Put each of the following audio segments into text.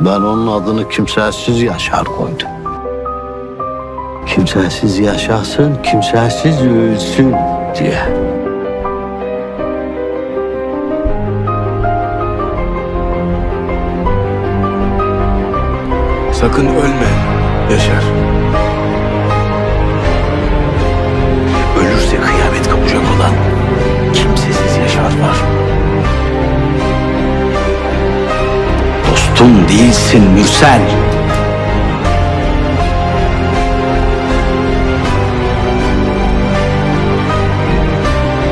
Ben onun adını kimsesiz Yaşar koydum. Kimsesiz yaşasın, kimsesiz ölsün diye. Sakın ölme Yaşar. Değilsin Mürsel.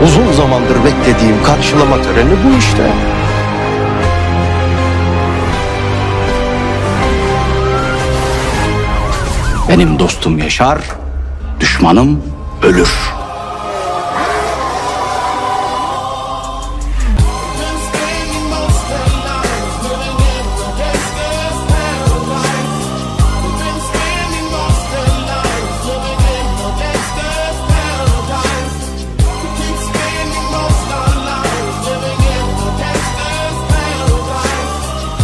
Uzun zamandır beklediğim karşılama töreni bu işte. Benim dostum yaşar, düşmanım ölür.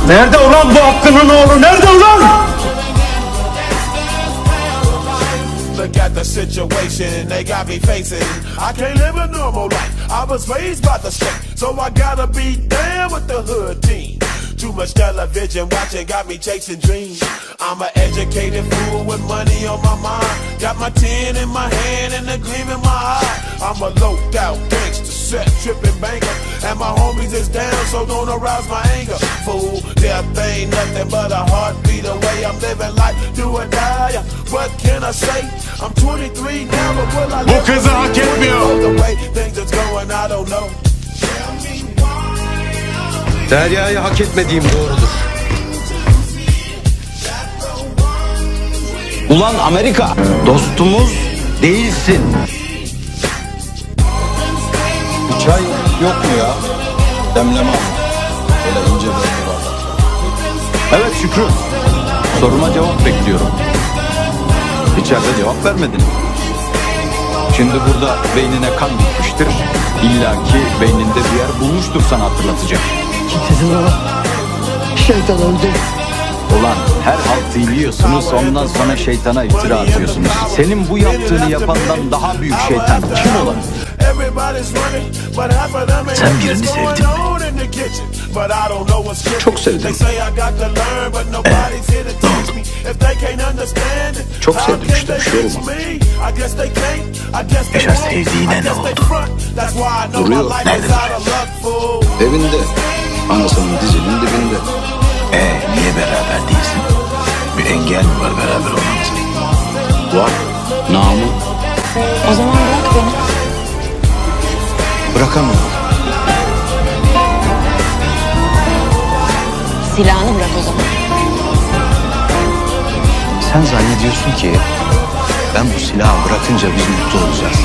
Nerede ulan bu Hakkı'nın oğlu? Nerede ulan? At the situation they got me facing. I can't live a normal life. I was raised by the street, so I gotta be down with the hood team. Too much television watching got me chasing dreams. I'm an educated fool with money on my mind. Got my tin in my hand and a gleam in my eye. I'm a loped out gangster, set tripping banker. And my homies is down, so don't arouse my anger. Fool, death ain't nothing but a heartbeat away. I'm living life, do or die. What can I say? I'm 23 now, but will I live kızı hak etmiyor. The way things is going, I don't know. Derya'yı hak etmediğim doğrudur. Ulan Amerika, dostumuz değilsin. Bir çay yok mu ya? Demleme. Böyle ince böyle. Evet Şükrü, soruma cevap bekliyorum. İçeride cevap vermedin. Şimdi burada beynine kan gitmiştir. İlla ki beyninde bir yer bulmuştur sana hatırlatacak. Şeytan öldü. Ulan her haltı yiyorsunuz ondan sonra şeytana iftira atıyorsunuz. Senin bu yaptığını yapandan daha büyük şeytan kim olabilir? Sen birini sevdin mi? Çok sevdim. They say I got to learn, but nobody's here to teach me. If they can't understand it, Çok sevdim işte, they bir şey olmadı. me? I guess they can't, I guess they Yaşar sevdiğine ne oldu? front. That's why I know my Duruyor. life Nerede is out of luck, fool. Evinde. Anasının dizinin dibinde. Ee niye beraber değilsin? Bir engel mi var beraber olmanıza? Var. Namı. O zaman bırak beni. Bırakamıyorum. Silahını bırak o zaman. Sen zannediyorsun ki ben bu silahı bırakınca biz mutlu olacağız.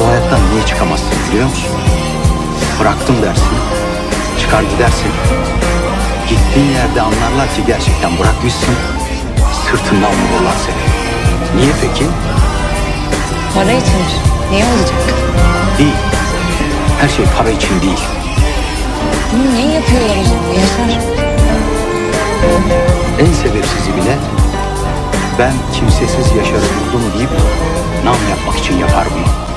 Bu hayattan niye çıkamazsın biliyor musun? Bıraktım dersin, çıkar gidersin. Gittiğin yerde anlarlar ki gerçekten bırakmışsın. Sırtından vururlar seni. Niye peki? Para içindir. Niye olacak? Değil. Her şey para için değil. Bunu niye yapıyorlar o zaman Yaşar? Ben kimsesiz yaşarı buldum deyip nam yapmak için yapar bunu.